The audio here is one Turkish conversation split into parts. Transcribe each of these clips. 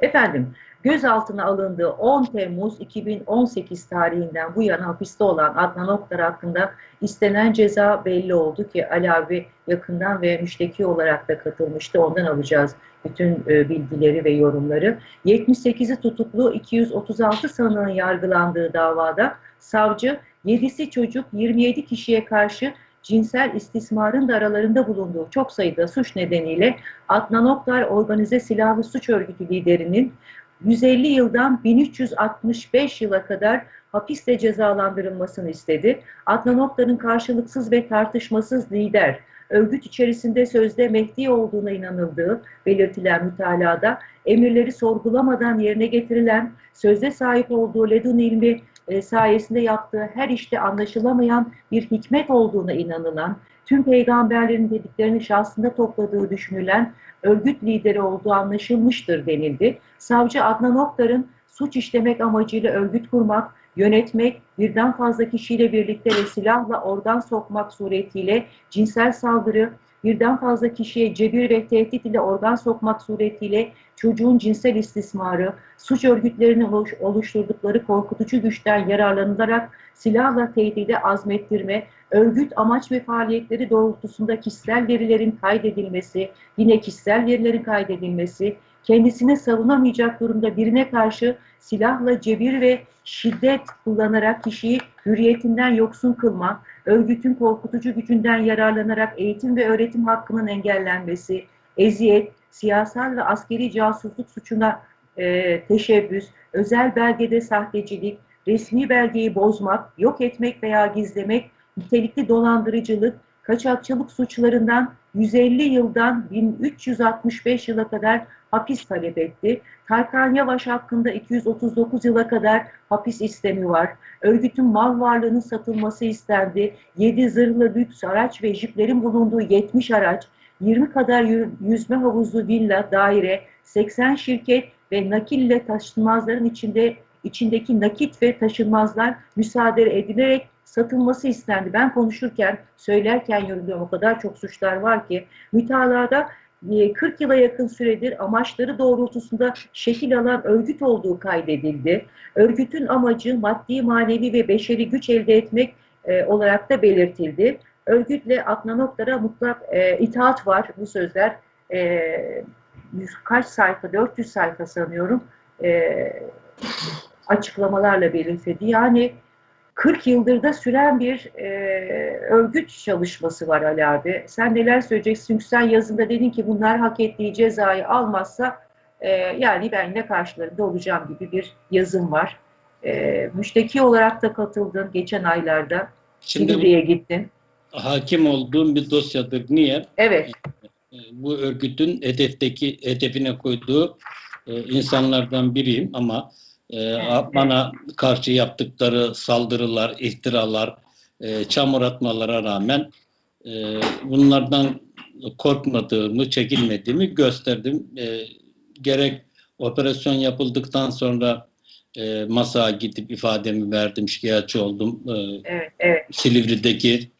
Efendim, gözaltına alındığı 10 Temmuz 2018 tarihinden bu yana hapiste olan Adnan Oktar hakkında istenen ceza belli oldu ki Ali abi yakından ve müşteki olarak da katılmıştı. Ondan alacağız bütün e, bilgileri ve yorumları. 78'i tutuklu 236 sanığın yargılandığı davada savcı 7'si çocuk 27 kişiye karşı cinsel istismarın da aralarında bulunduğu çok sayıda suç nedeniyle Adnan Oktar Organize Silahlı Suç Örgütü liderinin 150 yıldan 1365 yıla kadar hapiste cezalandırılmasını istedi. Adnan Oktar'ın karşılıksız ve tartışmasız lider, örgüt içerisinde sözde Mehdi olduğuna inanıldığı belirtilen mütalada emirleri sorgulamadan yerine getirilen, sözde sahip olduğu ledun ilmi e, sayesinde yaptığı her işte anlaşılamayan bir hikmet olduğuna inanılan, tüm peygamberlerin dediklerini şahsında topladığı düşünülen örgüt lideri olduğu anlaşılmıştır denildi. Savcı Adnan Oktar'ın suç işlemek amacıyla örgüt kurmak, yönetmek, birden fazla kişiyle birlikte ve silahla organ sokmak suretiyle cinsel saldırı, birden fazla kişiye cebir ve tehdit ile organ sokmak suretiyle çocuğun cinsel istismarı, suç örgütlerinin oluşturdukları korkutucu güçten yararlanılarak silahla tehdide azmettirme, örgüt amaç ve faaliyetleri doğrultusunda kişisel verilerin kaydedilmesi, yine kişisel verilerin kaydedilmesi, kendisini savunamayacak durumda birine karşı silahla cebir ve şiddet kullanarak kişiyi hürriyetinden yoksun kılma, örgütün korkutucu gücünden yararlanarak eğitim ve öğretim hakkının engellenmesi, eziyet, siyasal ve askeri casusluk suçuna e, teşebbüs, özel belgede sahtecilik, resmi belgeyi bozmak, yok etmek veya gizlemek, nitelikli dolandırıcılık, kaçakçılık suçlarından 150 yıldan 1365 yıla kadar hapis talep etti. Tarkan Yavaş hakkında 239 yıla kadar hapis istemi var. Örgütün mal varlığının satılması istendi. 7 zırhlı lüks araç ve jiplerin bulunduğu 70 araç, 20 kadar yüzme havuzu, villa, daire, 80 şirket ve nakille taşınmazların içinde içindeki nakit ve taşınmazlar müsaade edilerek satılması istendi. Ben konuşurken, söylerken yorumluyorum o kadar çok suçlar var ki mütalada 40 yıla yakın süredir amaçları doğrultusunda şekil alan örgüt olduğu kaydedildi. Örgütün amacı maddi, manevi ve beşeri güç elde etmek e, olarak da belirtildi. Örgütle Adnan Oktar'a mutlak e, itaat var bu sözler. E, kaç sayfa, 400 sayfa sanıyorum e, açıklamalarla belirtildi. Yani 40 yıldır da süren bir e, örgüt çalışması var Ali abi. Sen neler söyleyeceksin? Çünkü sen yazında dedin ki bunlar hak ettiği cezayı almazsa e, yani ben yine karşılarında olacağım gibi bir yazım var. E, müşteki olarak da katıldın geçen aylarda. Şimdi gittin. Hakim olduğum bir dosyadır. Niye? Evet. E, bu örgütün hedefteki hedefine koyduğu e, insanlardan biriyim ama e, bana karşı yaptıkları saldırılar, ihtiralar, e, çamur atmalara rağmen e, bunlardan korkmadığımı, çekinmediğimi gösterdim. E, gerek operasyon yapıldıktan sonra e, masaya gidip ifademi verdim, şikayetçi oldum. E, evet, evet. Silivri'deki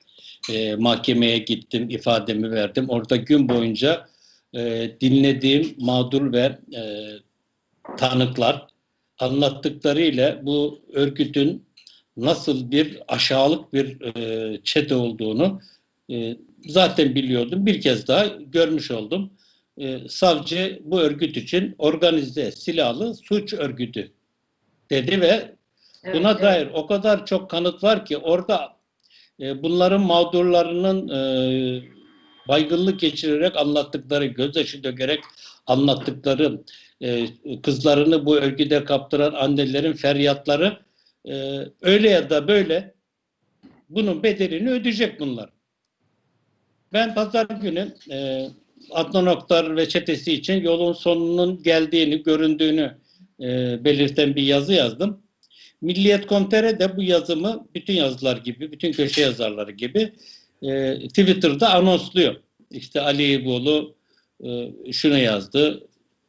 e, mahkemeye gittim, ifademi verdim. Orada gün boyunca e, dinlediğim mağdur ve e, tanıklar anlattıklarıyla bu örgütün nasıl bir aşağılık bir e, çete olduğunu e, zaten biliyordum. Bir kez daha görmüş oldum. E, savcı bu örgüt için organize silahlı suç örgütü dedi ve evet, buna evet. dair o kadar çok kanıt var ki orada e, bunların mağdurlarının e, baygınlık geçirerek anlattıkları, gözyaşı dökerek anlattıkları e, kızlarını bu örgüde kaptıran annelerin feryatları e, öyle ya da böyle bunun bedelini ödeyecek bunlar. Ben pazar günü e, Adnan Oktar ve çetesi için yolun sonunun geldiğini, göründüğünü e, belirten bir yazı yazdım. Milliyet.com.tr de bu yazımı bütün yazılar gibi, bütün köşe yazarları gibi Twitter'da anonsluyor. İşte Ali İboğlu şunu yazdı,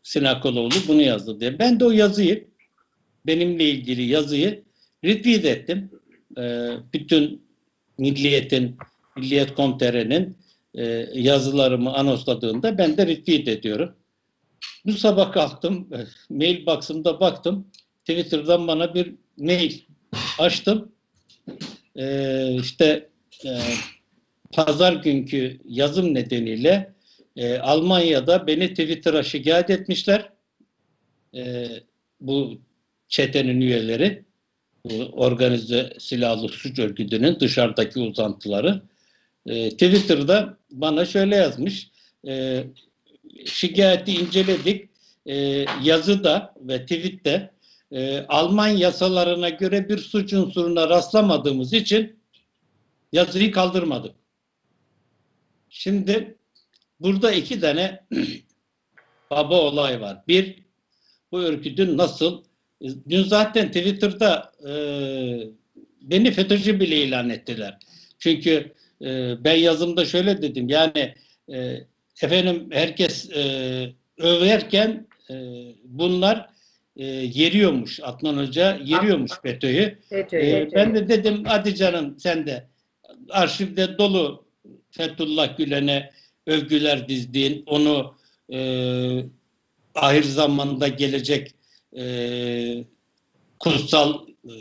Sinakoloğlu bunu yazdı diye. Ben de o yazıyı, benimle ilgili yazıyı retweet ettim. E, bütün Milliyet'in, Milliyet.com.tr'nin e, yazılarımı anonsladığında ben de retweet ediyorum. Bu sabah kalktım, e, mail box'ımda baktım. Twitter'dan bana bir mail açtım. Ee, işte e, pazar günkü yazım nedeniyle e, Almanya'da beni Twitter'a şikayet etmişler. E, bu çetenin üyeleri, bu organize silahlı suç örgütünün dışarıdaki uzantıları. E, Twitter'da bana şöyle yazmış. E, şikayeti inceledik. E, yazıda ve tweette e, Alman yasalarına göre bir suç unsuruna rastlamadığımız için yazıyı kaldırmadık. Şimdi burada iki tane baba olay var. Bir, bu örgütün nasıl, e, dün zaten Twitter'da e, beni FETÖ'cü bile ilan ettiler. Çünkü e, ben yazımda şöyle dedim, yani e, efendim herkes e, överken e, bunlar e, yeriyormuş. Adnan Hoca yeriyormuş FETÖ'yü. FETÖ, FETÖ. ben de dedim hadi canım sen de arşivde dolu Fethullah Gülen'e övgüler dizdiğin, onu e, ahir zamanda gelecek e, kutsal e,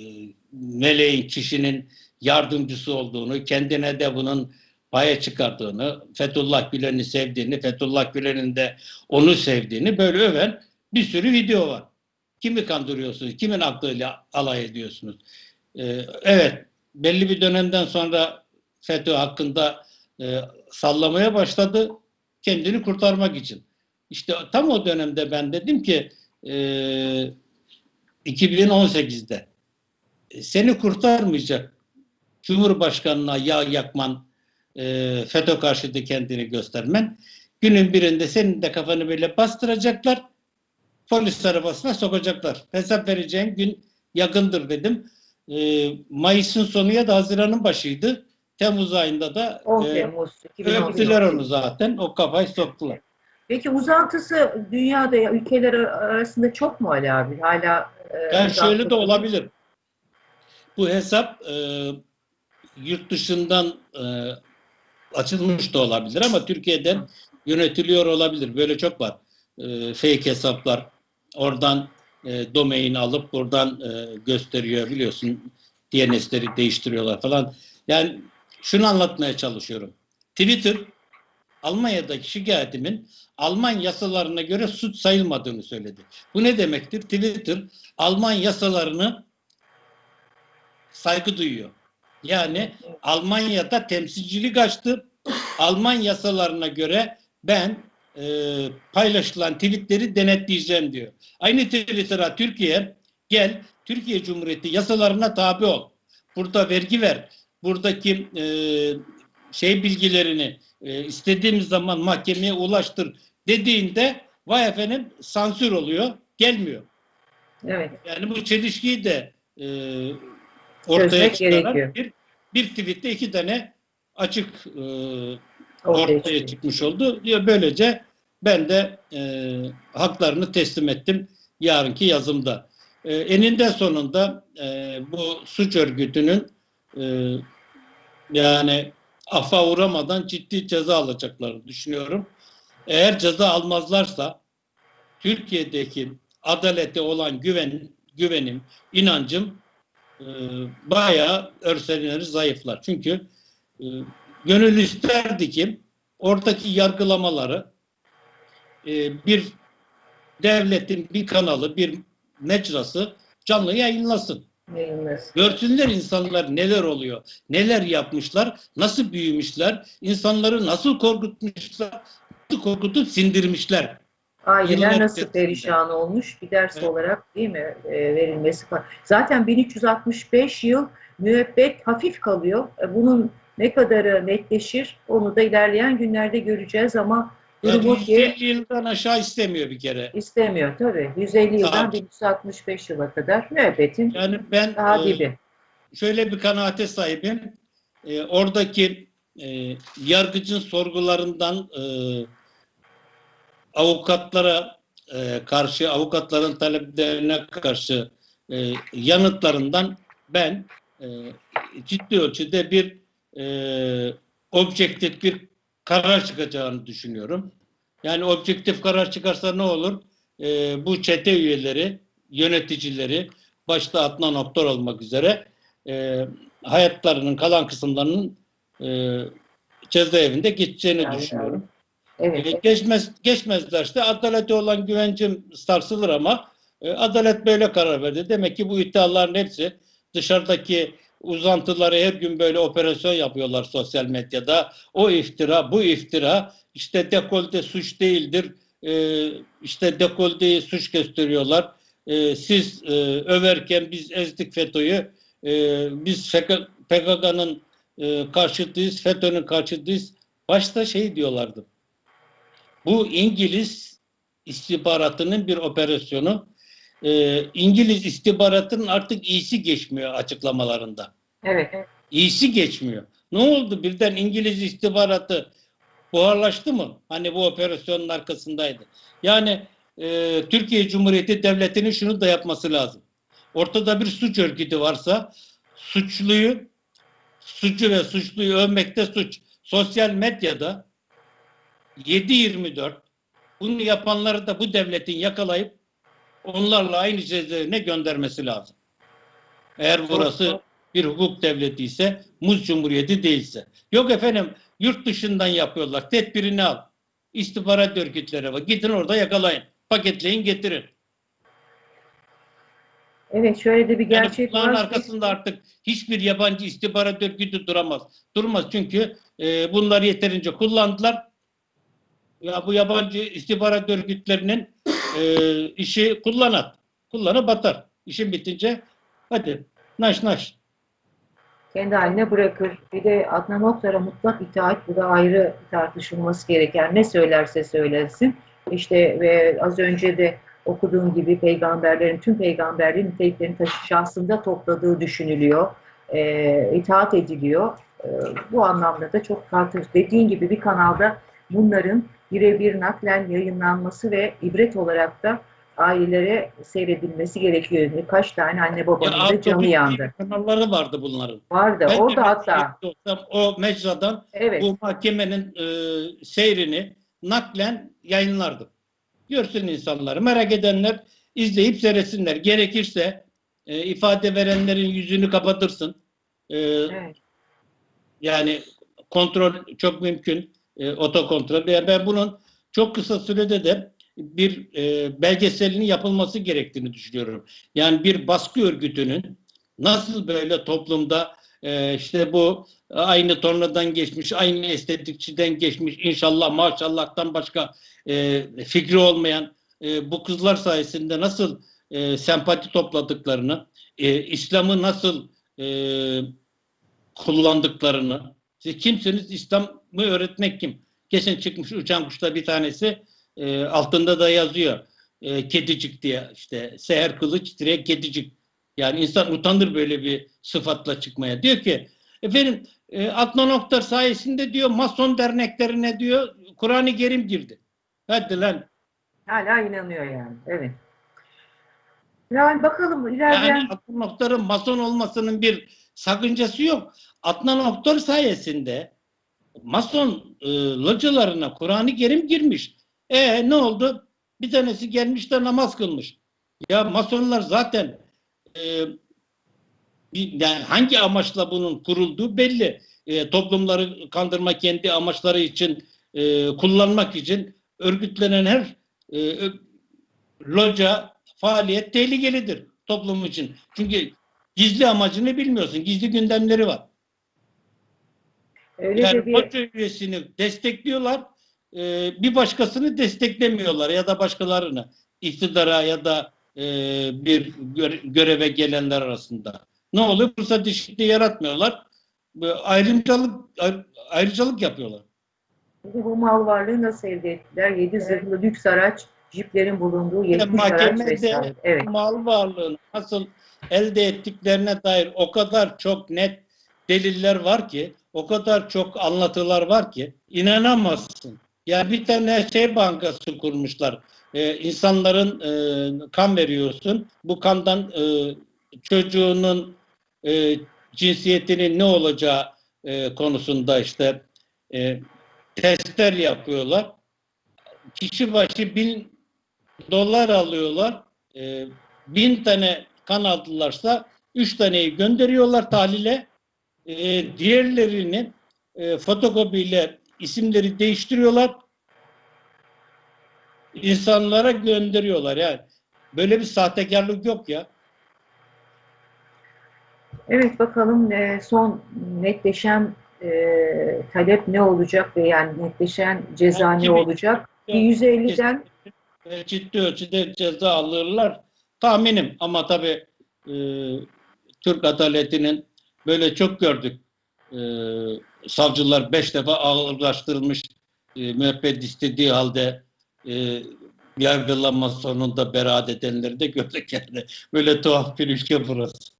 meleğin kişinin yardımcısı olduğunu, kendine de bunun paya çıkardığını, Fethullah Gülen'i sevdiğini, Fethullah Gülen'in de onu sevdiğini böyle öven bir sürü video var. Kimi kandırıyorsunuz? Kimin aklıyla alay ediyorsunuz? Ee, evet, belli bir dönemden sonra FETÖ hakkında e, sallamaya başladı kendini kurtarmak için. İşte tam o dönemde ben dedim ki e, 2018'de e, seni kurtarmayacak Cumhurbaşkanına yağ yakman, e, FETÖ karşıtı kendini göstermen, günün birinde senin de kafanı böyle bastıracaklar, polis arabasına sokacaklar. Hesap vereceğin gün yakındır dedim. E, Mayıs'ın sonu ya da Haziran'ın başıydı. Temmuz ayında da 10 e, Temmuz 2018. öptüler onu zaten. O kafayı soktular. Peki uzantısı dünyada ya, ülkeler arasında çok mu Ali abi? Hala e, Yani şöyle de olabilir. Bu hesap e, yurt dışından e, açılmış da olabilir ama Türkiye'den yönetiliyor olabilir. Böyle çok var. E, fake hesaplar. Oradan e, domain alıp buradan e, gösteriyor biliyorsun. DNS'leri değiştiriyorlar falan. Yani şunu anlatmaya çalışıyorum. Twitter Almanya'daki şikayetimin Alman yasalarına göre suç sayılmadığını söyledi. Bu ne demektir? Twitter Alman yasalarını saygı duyuyor. Yani Almanya'da temsilcilik açtı. Alman yasalarına göre ben e, paylaşılan tweetleri denetleyeceğim diyor. Aynı Twitter'a Türkiye gel Türkiye Cumhuriyeti yasalarına tabi ol. Burada vergi ver. Buradaki e, şey bilgilerini e, istediğimiz zaman mahkemeye ulaştır dediğinde vay efendim sansür oluyor. Gelmiyor. Evet. Yani bu çelişkiyi de e, ortaya Çözmek çıkaran gerekiyor. bir, bir tweette iki tane açık e, Ortaya ortaya çıkıyor. çıkmış oldu. Diyor böylece ben de e, haklarını teslim ettim yarınki yazımda. E, eninde sonunda e, bu suç örgütünün e, yani afa uğramadan ciddi ceza alacaklarını düşünüyorum. Eğer ceza almazlarsa Türkiye'deki adalete olan güven, güvenim, inancım e, bayağı örselenir, zayıflar. Çünkü e, gönül isterdi ki oradaki yargılamaları e, bir devletin bir kanalı, bir mecrası canlı yayınlasın. Yayınlasın. Görsünler insanlar neler oluyor, neler yapmışlar, nasıl büyümüşler, insanları nasıl korkutmuşlar, nasıl korkutup sindirmişler. Aileler Yıllar nasıl perişan olmuş bir ders Evet. olarak değil mi e, verilmesi falan. Zaten 1365 yıl müebbet hafif kalıyor. E, Bunun ne kadarı netleşir onu da ilerleyen günlerde göreceğiz ama Yani durumu ki 150 yıldan aşağı istemiyor bir kere. istemiyor tabii. 150 yıldan Tabii. 1365 yıla kadar müebbetin Yani ben daha e, dibi. şöyle bir kanaate sahibim. E, oradaki e, yargıcın sorgularından e, avukatlara e, karşı, avukatların taleplerine karşı e, yanıtlarından ben e, ciddi ölçüde bir e, objektif bir karar çıkacağını düşünüyorum. Yani objektif karar çıkarsa ne olur? e, bu çete üyeleri, yöneticileri, başta Adnan Oktar olmak üzere e, hayatlarının kalan kısımlarının e, cezaevinde geçeceğini Yani, düşünüyorum. Evet. E, geçmez geçmezlerse adalete olan güvencim sarsılır ama e, adalet böyle karar verdi. Demek ki bu iddiaların hepsi dışarıdaki uzantıları her gün böyle operasyon yapıyorlar sosyal medyada. O iftira, bu iftira işte dekolte suç değildir. E, işte dekolteyi suç gösteriyorlar. E, siz e, överken biz ezdik FETÖ'yü. E, biz PKK'nın e, karşıtıyız, FETÖ'nün karşıtıyız. Başta şey diyorlardı. Bu İngiliz istihbaratının bir operasyonu. Ee, İngiliz istihbaratının artık iyisi geçmiyor açıklamalarında. Evet. İyisi geçmiyor. Ne oldu birden İngiliz istihbaratı buharlaştı mı? Hani bu operasyonun arkasındaydı. Yani e, Türkiye Cumhuriyeti Devleti'nin şunu da yapması lazım. Ortada bir suç örgütü varsa suçluyu, suçu ve suçluyu övmekte suç. Sosyal medyada 7-24 bunu yapanları da bu devletin yakalayıp onlarla aynı cezaevine göndermesi lazım. Eğer burası bir hukuk devleti ise, muz cumhuriyeti değilse. Yok efendim yurt dışından yapıyorlar. Tedbirini al. İstihbarat örgütleri var. Gidin orada yakalayın. Paketleyin getirin. Evet şöyle de bir Yani gerçek bunların var. arkasında artık hiçbir yabancı istihbarat örgütü duramaz. Durmaz çünkü e, bunları yeterince kullandılar. Ya bu yabancı istihbarat örgütlerinin e, işi kullanat. Kullanı batar. İşin bitince hadi naş naş. Kendi haline bırakır. Bir de Adnan Oktar'a mutlak itaat bu da ayrı tartışılması gereken ne söylerse söylesin. İşte ve az önce de okuduğum gibi peygamberlerin tüm peygamberlerin niteliklerini taşı şahsında topladığı düşünülüyor. E, itaat ediliyor. E, bu anlamda da çok tartışılır. Dediğin gibi bir kanalda bunların birebir naklen yayınlanması ve ibret olarak da ailelere seyredilmesi gerekiyor. Kaç tane anne babanın da Autobüs canı yandı. Kanalları vardı bunların. Vardı. Ben Orada hatta. olsam o mecradan Evet. bu mahkemenin e, seyrini naklen yayınlardım. Görsün insanları. Merak edenler izleyip seyretsinler. Gerekirse e, ifade verenlerin yüzünü kapatırsın. E, evet. yani kontrol çok mümkün. E, otokontrol. Yani ben bunun çok kısa sürede de bir e, belgeselinin yapılması gerektiğini düşünüyorum. Yani bir baskı örgütünün nasıl böyle toplumda e, işte bu aynı tornadan geçmiş, aynı estetikçiden geçmiş, inşallah maşallahtan başka e, fikri olmayan e, bu kızlar sayesinde nasıl e, sempati topladıklarını, e, İslam'ı nasıl e, kullandıklarını, siz kimsiniz? İslam'ı öğretmek kim? Geçen çıkmış uçan kuşta bir tanesi e, altında da yazıyor. E, kedicik diye işte seher kılıç direkt kedicik. Yani insan utanır böyle bir sıfatla çıkmaya. Diyor ki efendim e, Adnan Oktar sayesinde diyor mason derneklerine diyor Kur'an-ı Kerim girdi. Hadi lan. Hala inanıyor yani. Evet. Yani bakalım ilerleyen Yani Adnan Oktar'ın mason olmasının bir sakıncası yok. Adnan Oktar sayesinde mason e, localarına Kur'an-ı Kerim girmiş. E ne oldu? Bir tanesi gelmiş de namaz kılmış. Ya masonlar zaten e, bir- yani hangi amaçla bunun kurulduğu belli. E, toplumları kandırma kendi amaçları için e, kullanmak için örgütlenen her e, loca faaliyet tehlikelidir toplum için. Çünkü gizli amacını bilmiyorsun. Gizli gündemleri var. öyle Yani bir üyesini destekliyorlar. E, bir başkasını desteklemiyorlar ya da başkalarını iktidara ya da e, bir göre- göreve gelenler arasında. Ne oluyor? Fırsat eşitliği yaratmıyorlar. Ayrımcılık ayr- ayrıcalık yapıyorlar. bu mal varlığı nasıl elde ettiler? 7 zırhlı lüks araç, jiplerin bulunduğu 70 araç mahkemede vesaire. Evet. mal varlığını nasıl elde ettiklerine dair o kadar çok net deliller var ki, o kadar çok anlatılar var ki inanamazsın. Yani bir tane şey bankası kurmuşlar. Ee, insanların e, kan veriyorsun. Bu kandan e, çocuğunun e, cinsiyetinin ne olacağı e, konusunda işte e, testler yapıyorlar. Kişi başı bin dolar alıyorlar. E, bin tane kan aldılarsa üç taneyi gönderiyorlar tahlile. E, diğerlerini e, fotokopiyle isimleri değiştiriyorlar. İnsanlara gönderiyorlar yani. Böyle bir sahtekarlık yok ya. Evet bakalım e, son netleşen e, talep ne olacak ve yani netleşen ceza Yani ne olacak? Bir 150'den E, ciddi ölçüde ceza alırlar. Tahminim ama tabii e, Türk adaletinin böyle çok gördük. E, savcılar beş defa ağırlaştırılmış e, müebbet istediği halde e, yargılanma sonunda beraat edenleri de gördük yani. Böyle tuhaf bir ülke burası.